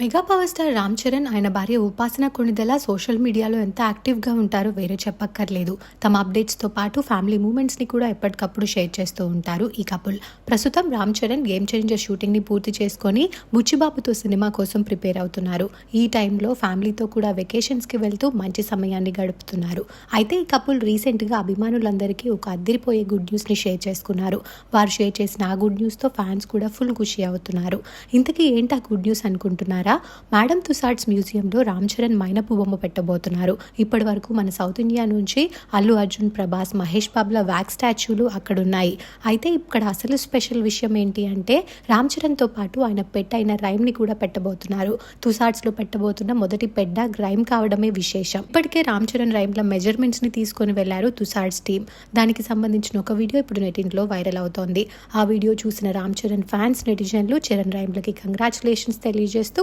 Mega power star Ram Charan ఆయన భార్య ఉపాసన కొణిదెల సోషల్ మీడియాలో ఎంత యాక్టివ్గా ఉంటారో వేరే చెప్పక్కర్లేదు. తమ అప్డేట్స్తో పాటు ఫ్యామిలీ మూమెంట్స్ని కూడా ఎప్పటికప్పుడు షేర్ చేస్తూ ఉంటారు ఈ కపుల్. ప్రస్తుతం రామ్ చరణ్ గేమ్ చేంజర్ షూటింగ్ని పూర్తి చేసుకొని బుచ్చిబాబుతో సినిమా కోసం ప్రిపేర్ అవుతున్నారు. ఈ టైంలో ఫ్యామిలీతో కూడా వెకేషన్స్కి వెళ్తూ మంచి సమయాన్ని గడుపుతున్నారు. అయితే ఈ కపుల్ రీసెంట్గా అభిమానులందరికీ ఒక అద్దరిపోయే గుడ్ న్యూస్ని షేర్ చేసుకున్నారు. వారు షేర్ చేసిన ఆ గుడ్ న్యూస్తో ఫ్యాన్స్ కూడా ఫుల్ ఖుషి అవుతున్నారు. ఇంతకీ ఏంటి ఆ గుడ్ న్యూస్ అనుకుంటున్నారు? మేడం తుసాడ్స్ మ్యూజియంలో రామ్ చరణ్ మైనపు బొమ్మ పెట్టబోతున్నారు. ఇప్పటి వరకు మన సౌత్ ఇండియా నుంచి అల్లు అర్జున్ ప్రభాస్ మహేష్ బాబుల వ్యాక్ స్టాచ్యూలు అక్కడ ఉన్నాయి అయితే ఇక్కడ అసలు స్పెషల్ విషయం ఏంటి అంటే రామ్ చరణ్తో పాటు ఆయన పెట్ అయిన రైమ్ని కూడా పెట్టబోతున్నారు. తుసాడ్స్లో పెట్టబోతున్న మొదటి పెద్ద రైమ్ కావడమే విశేషం. ఇప్పటికే రామ్ చరణ్ రైమ్ల మెజర్మెంట్స్ని తీసుకొని వెళ్ళారు తుసాడ్స్ టీమ్ దానికి సంబంధించిన ఒక వీడియో ఇప్పుడు నెటింట్లో వైరల్ అవుతోంది. ఆ వీడియో చూసిన రామ్ చరణ్ ఫ్యాన్స్ నెటిజన్లు చరణ్ రైమ్లకి కంగ్రాచులేషన్స్ తెలియజేస్తూ